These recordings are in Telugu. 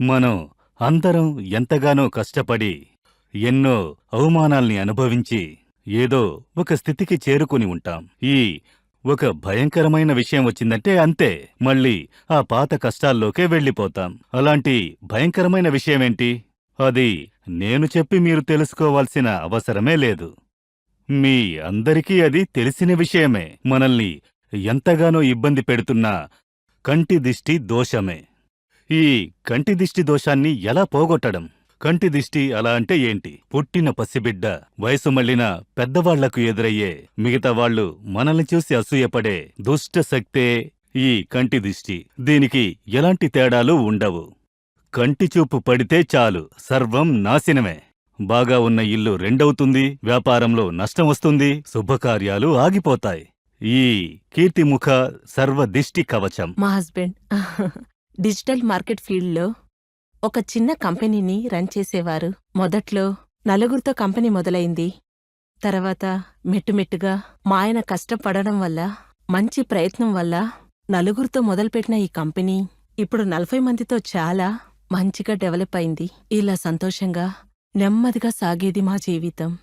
మనం అందరం ఎంతగానో కష్టపడి ఎన్నో అవమానాల్ని అనుభవించి ఏదో ఒక స్థితికి చేరుకుని ఉంటాం. ఈ ఒక భయంకరమైన విషయం వచ్చిందంటే అంతే. మళ్ళీ ఆ పాత కష్టాల్లోకే వెళ్ళిపోతాం. అలాంటి భయంకరమైన విషయమేంటి? అది నేను చెప్పి మీరు తెలుసుకోవాల్సిన అవసరమే లేదు. మీ అందరికీ అది తెలిసిన విషయమే. మనల్ని ఎంతగానో ఇబ్బంది పెడుతున్న కంటి దిష్టి దోషమే. ఈ కంటి దిష్టి దోషాన్ని ఎలా పోగొట్టడం? కంటి దిష్టి అలా అంటే ఏంటి? పుట్టిన పసిబిడ్డ వయసు మళ్ళిన పెద్దవాళ్ళకు ఎదురయ్యే మిగతా వాళ్ళు మనల్ని చూసి అసూయపడే దుష్ట శక్తే ఈ కంటి దిష్టి. దీనికి ఎలాంటి తేడాలు ఉండవు. కంటి చూపు పడితే చాలు సర్వం నాశనమే. బాగా ఉన్న ఇల్లు రెండవుతుంది వ్యాపారంలో నష్టం వస్తుంది శుభకార్యాలు ఆగిపోతాయి. ఈ కీర్తిముఖ సర్వదిష్టి కవచం. మా హస్బెండ్. డిజిటల్ మార్కెట్ ఫీల్డ్లో ఒక చిన్న కంపెనీని రన్ చేసేవారు. మొదట్లో నలుగురితో కంపెనీ మొదలైంది. తర్వాత మెట్టుమెట్టుగా మా ఆయన కష్టపడడం వల్ల మంచి ప్రయత్నం వల్ల నలుగురితో మొదలుపెట్టిన ఈ కంపెనీ ఇప్పుడు నలభై మందితో చాలా మంచిగా డెవలప్ అయింది. ఇలా సంతోషంగా నెమ్మదిగా సాగేది మా జీవితం.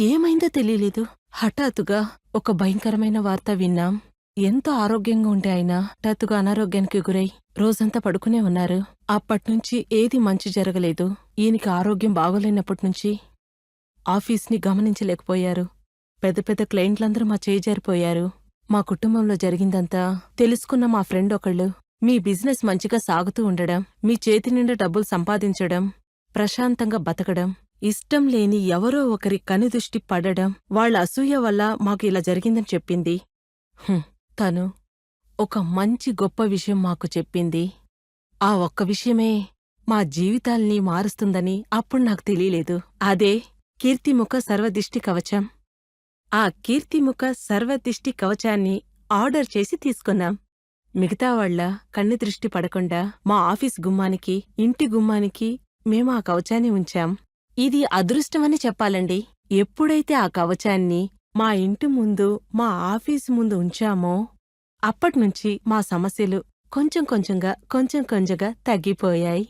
ఏమైందో తెలియలేదు. హఠాత్తుగా ఒక భయంకరమైన వార్త విన్నాం. ఎంతో ఆరోగ్యంగా ఉండే ఆయన హఠాత్తుగా అనారోగ్యానికి గురై రోజంతా పడుకునే ఉన్నారు. అప్పట్నుంచి ఏది మంచి జరగలేదు. ఈయనకి ఆరోగ్యం బాగోలేనప్పటినుంచి ఆఫీస్ని గమనించలేకపోయారు. పెద్ద పెద్ద క్లయింట్లందరూ మా చేయి జారిపోయారు. మా కుటుంబంలో జరిగిందంతా తెలుసుకున్న మా ఫ్రెండ్ ఒకళ్ళు మీ బిజినెస్ మంచిగా సాగుతూ ఉండడం మీ చేతి నిండా డబ్బులు సంపాదించడం ప్రశాంతంగా బతకడం ఇష్టం లేని ఎవరో ఒకరి కనుదృష్టి పడడం వాళ్ళ అసూయ వల్ల మాకు ఇలా జరిగిందని చెప్పింది. హుం, తను ఒక మంచి గొప్ప విషయం మాకు చెప్పింది. ఆ ఒక్క విషయమే మా జీవితాల్ని మారుస్తుందని అప్పుడు నాకు తెలియలేదు. అదే కీర్తిముఖ సర్వదిష్టి కవచం. ఆ కీర్తిముఖ సర్వదిష్టి కవచాన్ని ఆర్డర్ చేసి తీసుకున్నాం. మిగతా వాళ్ళ కన్ను దృష్టి పడకుండా మా ఆఫీస్ గుమ్మానికి ఇంటి గుమ్మానికి మేము ఆ కవచాన్ని ఉంచాం. ఇది అదృష్టమని చెప్పాలండి. ఎప్పుడైతే ఆ కవచాన్ని మా ఇంటి ముందు మా ఆఫీసు ముందు ఉంచామో అప్పట్నుంచి మా సమస్యలు కొంచెం కొంచెంగా కొంచెం కొంచెంగా తగ్గిపోయాయి.